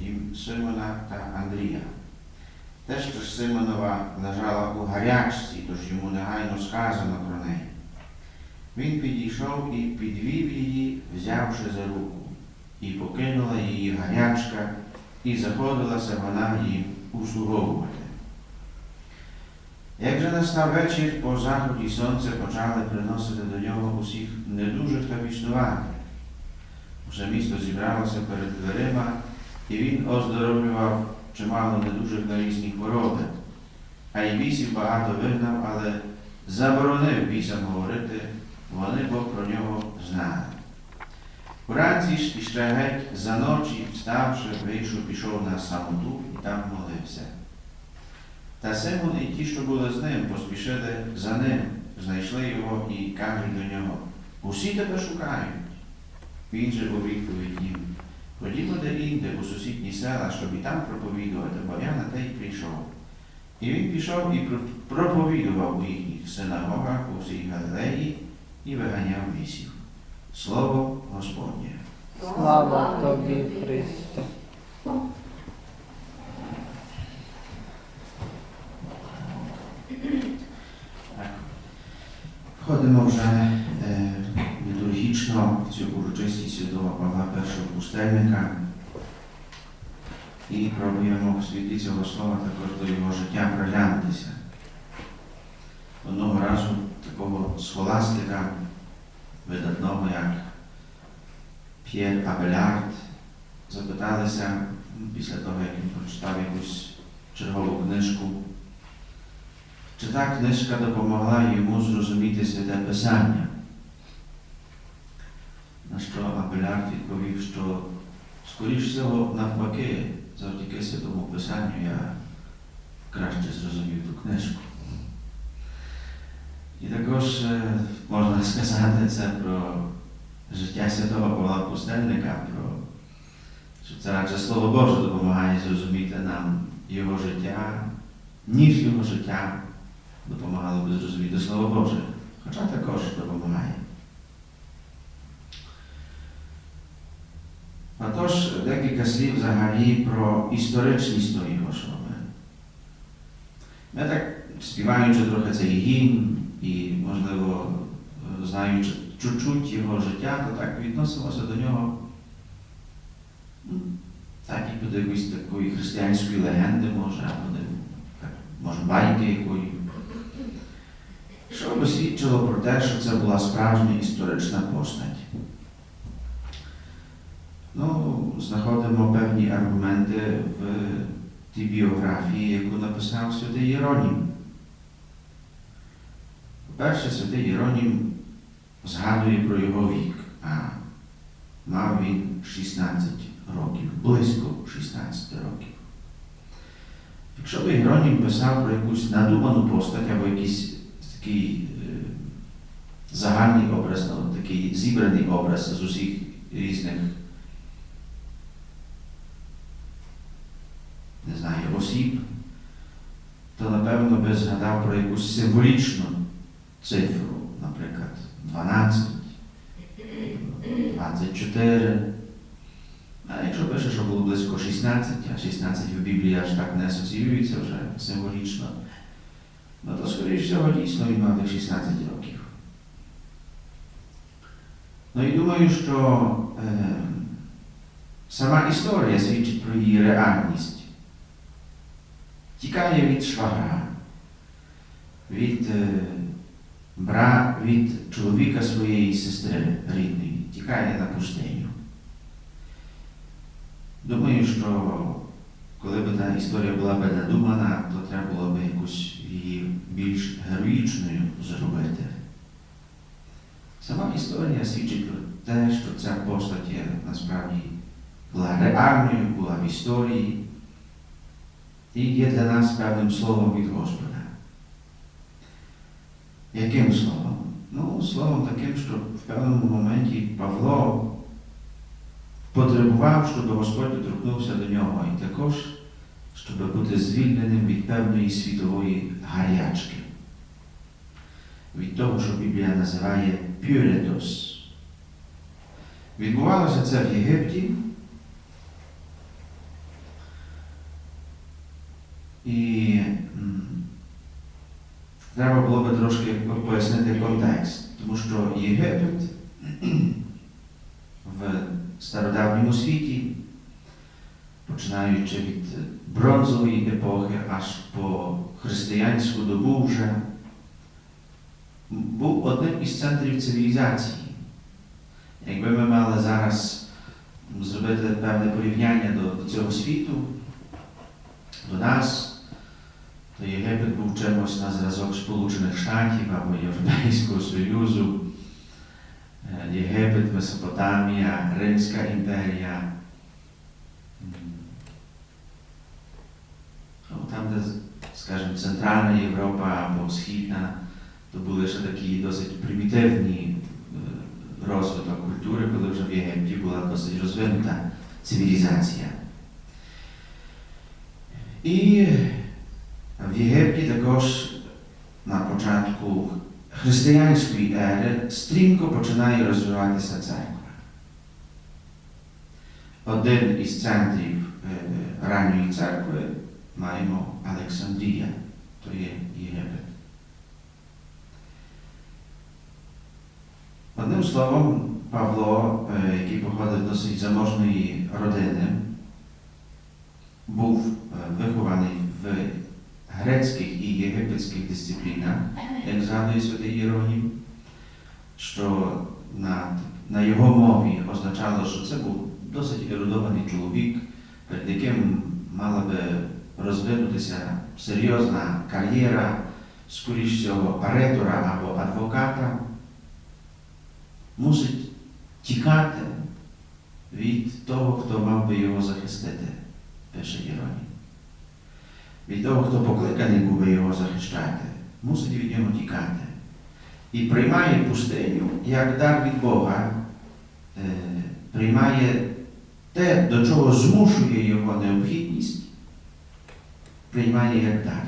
дім Симона та Андрія. Те, що Симонова лежала у гарячці, тож йому негайно сказано про неї. Він підійшов і підвів її, взявши за руку, і покинула її гарячка, і заходилася вона їм услуговувати. Як же настав вечір, по заході сонця почали приносити до нього усіх недужих та біснуватих. Усе місто зібралося перед дверима, і він оздоровлював чимало недужих на різні хвороби. А й бісів багато вигнав, але заборонив бісам говорити, вони бо про нього знали. Уранці ж іще геть за ночі, вставши, вийшов, пішов на самоту і там молився. Та Симон і ті, що були з ним, поспішили за ним, знайшли його і кажуть до нього, усі тебе шукають. Він же у відповідь їм, ходімо де інде у сусідні села, щоб і там проповідувати, бо я на те й прийшов. І він пішов і проповідував у їхніх синагогах у всій Галилеї і виганяв вісів. Слово Господнє. Слава тобі, Христе. Входимо вже в цю урочистість святого Павла І пустельника і пробуємо в світлі цього слова також до його життя приглянутися. Одного разу такого схоластика, видатного як П'єр Абелярд, запиталися після того, як він прочитав якусь чергову книжку, чи та книжка допомогла йому зрозуміти святе Писання? Що Абелярд відповів, що скоріш всього навпаки, завдяки святому Писанню я краще зрозумів ту книжку. І також е, можна сказати це про життя святого Павла Пустельника, про що це радше Слово Боже допомагає зрозуміти нам його життя, ніж його життя допомагало би зрозуміти Слово Боже, хоча також допомагає. Отож, декілька слів взагалі про історичність тої особи. Ми так, співаючи трохи цей гімн і, можливо, знаючи чуть-чуть його життя, то так відносимося до нього так, як до якоїсь такої християнської легенди, може, або так, може байки якої. Що би свідчило про те, що це була справжня історична постать. Ну, знаходимо певні аргументи в тій біографії, яку написав святий Єронім. По-перше, святий Єронім згадує про його вік, а мав він 16 років, близько 16 років. Якщо би Єронім писав про якусь надуману постать або якийсь такий е, загальний образ, ну, такий зібраний образ з усіх різних не знаю, осіб, то напевно би згадав про якусь символічну цифру, наприклад, 12, 24. А якщо пише, що було близько 16, а 16 в Біблії аж так не асоціюється вже символічно, ну то, скоріш всього, дійсно він мав 16 років. Ну і думаю, що е, сама історія свідчить про її реальність. Тікає від швагра, від, е, бра, від чоловіка своєї сестри рідної, тікає на пустиню. Думаю, що коли б та історія була б надумана, то треба було б якусь її більш героїчною зробити. Сама історія свідчить про те, що ця постать є насправді була реальною, була в історії і є для нас певним словом від Господа. Яким словом? Ну, словом таким, що в певному моменті Павло потребував, щоб Господь доторкнувся до нього, і також, щоб бути звільненим від певної світової гарячки, від того, що Біблія називає пюретос. Відбувалося це в Єгипті. І м, треба було би трошки пояснити контекст, тому що Єгипет в стародавньому світі, починаючи від бронзової епохи аж по християнську добу вже, був одним із центрів цивілізації. Якби ми мали зараз зробити певне порівняння до, до цього світу, до нас, то Єгипет був чимось на зразок Сполучених Штатів або Європейського Союзу, Єгипет, Месопотамія, Римська імперія. Там, де, скажімо, Центральна Європа або Східна, то були ще такі досить примітивні розвиток культури, коли вже в Єгипті була досить розвинута цивілізація. І в Єгипті також на початку християнської ери стрімко починає розвиватися церква. Один із центрів ранньої церкви маємо Олександрія, то є Єгипет. Одним словом, Павло, який походив досить заможної родини, був вихований в грецьких і єгипетських дисциплінах, як згадує святий Єронім, що на, на його мові означало, що це був досить ерудований чоловік, перед яким мала би розвинутися серйозна кар'єра, скоріш всього, ретора або адвоката, мусить тікати від того, хто мав би його захистити, пише Єронім від того, хто покликаний був його захищати, мусить від нього тікати. І приймає пустиню як дар від Бога, приймає те, до чого змушує його необхідність, приймає як дар.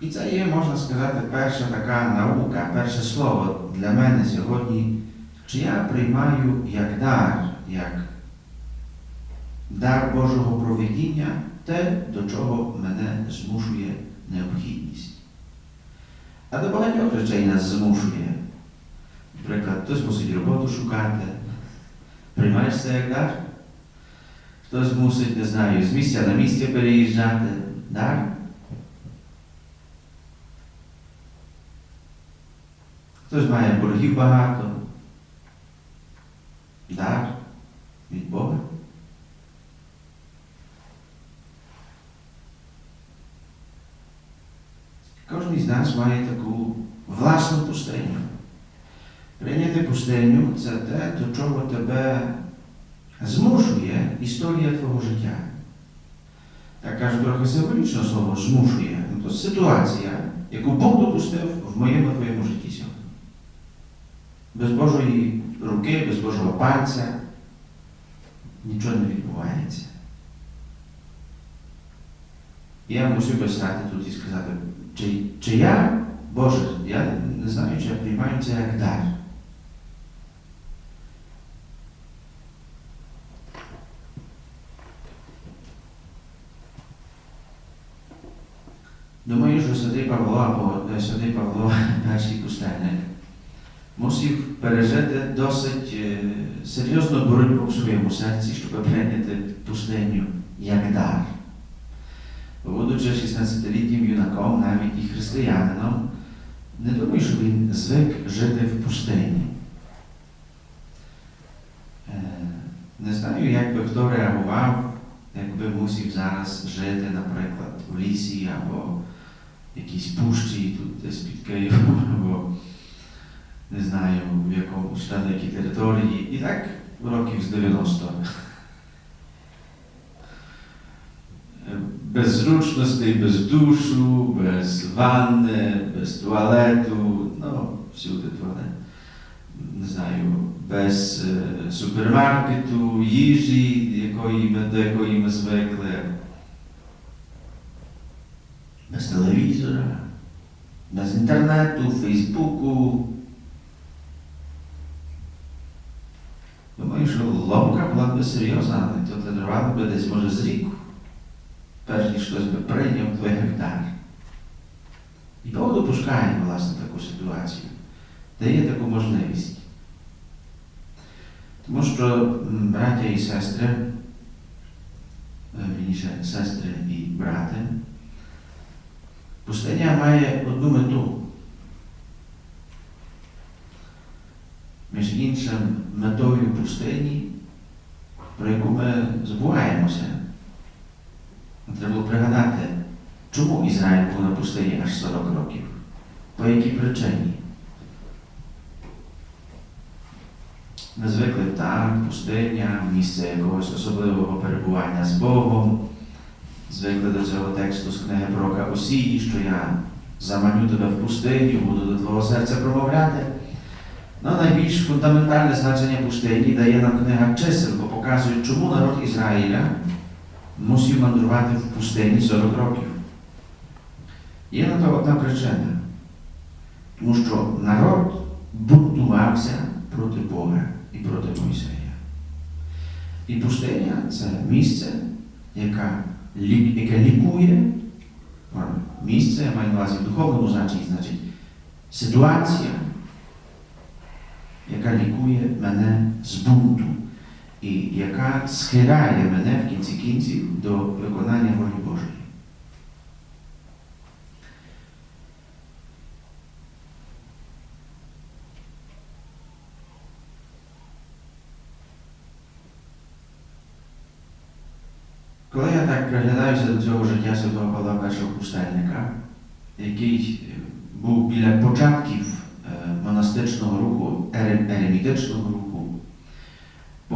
І це є, можна сказати, перша така наука, перше слово для мене сьогодні, чи я приймаю як дар, як дар Божого провидіння те, до чого мене змушує необхідність. А до багатьох речей нас змушує. Наприклад, хтось мусить роботу шукати. Приймаєш це як дар? Хтось мусить, не знаю, з місця на місце переїжджати. Дар? Хтось має боргів багато. Дар від Бога. Кожен із нас має таку власну пустиню. Прийняти пустиню це те, до чого тебе змушує історія твого життя. Так кажу трохи символічно слово змушує. Ну, то ситуація, яку Бог допустив в моєму твоєму житті сьогодні. Без Божої руки, без Божого пальця нічого не відбувається. Я мусив би стати тут і сказати, чи, чи я, Боже, я не знаю, чи я приймаю це як дар. Думаю, що святий Павло або святий Павло, перший пустельник, мусив пережити досить серйозну боротьбу в своєму серці, щоб прийняти пустиню як дар. Будучи 16-літнім юнаком, християнином, не думаю, що він звик жити в пустині. Е, Не знаю, як би хто реагував, якби мусив зараз жити, наприклад, в лісі або в якійсь пущі тут десь під Києвом, або не знаю, в якомусь там якій території. І так років з 90. Без зручностей, без душу, без ванни, без туалету, ну, всюди туалет. Не знаю, без е, супермаркету, їжі, якої ми, до якої ми звикли, без телевізора, без інтернету, Фейсбуку. думаю, що ломка була б серйозна, але то тривало би десь може з рік, перш ніж хтось би прийняв твій гектар. І Бог допускає, власне, таку ситуацію, дає таку можливість. Тому що, браття і сестри, е, вірніше, сестри і брати, пустиня має одну мету. Між іншим, метою пустині, про яку ми забуваємося. Треба було пригадати, чому Ізраїль був на пустині аж 40 років? По якій причині? Ми звикли так, пустиня, місце якогось особливого перебування з Богом. Звикли до цього тексту з книги пророка Осії, що я заманю тебе в пустиню, буду до твого серця промовляти. Ну, найбільш фундаментальне значення пустині дає нам книга чисел, бо показує, чому народ Ізраїля мусив мандрувати в пустині 40 років. Є на то одна причина. Тому що народ бунтувався проти Бога і проти Мойсея. І пустиня це місце, лі- яке лікує, місце, я маю на увазі в духовному значенні, значить ситуація, яка лікує мене з бунту і яка схиляє мене в кінці кінців до виконання волі Божої. Коли я так приглядаюся до цього життя святого Павла першого пустельника, який е, був біля початків е, монастичного руху, ере- еремітичного руху,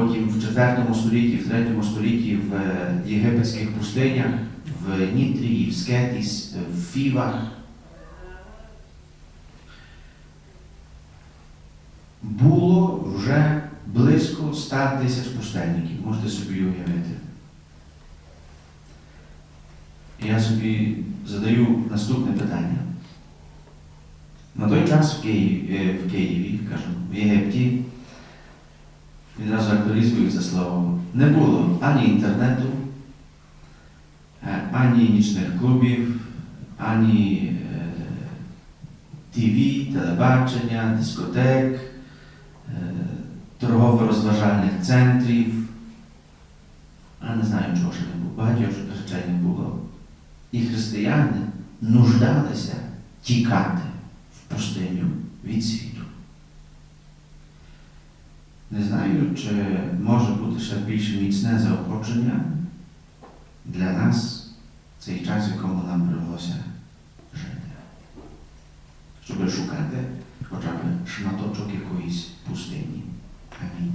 потім в 4 столітті, в 3 столітті в е, єгипетських пустинях, в Нітрії, в Скетіс, е, в Фівах, було вже близько 100 тисяч пустельників, можете собі уявити. Я собі задаю наступне питання. На той час в Києві, е, в Києві кажу, в Єгипті, відразу актуалізую це слово, не було ані інтернету, е, ані нічних клубів, ані е, ТВ, телебачення, дискотек, е, торгово-розважальних центрів. А не знаю, чого ще не було. Багатьох речей не було. І християни нуждалися тікати в пустиню від світу. Не знаю, чи може бути ще більш міцне заохочення для нас в цей час, в якому нам привелося жити. Щоб шукати хоча б шматочок якоїсь пустині. Амінь.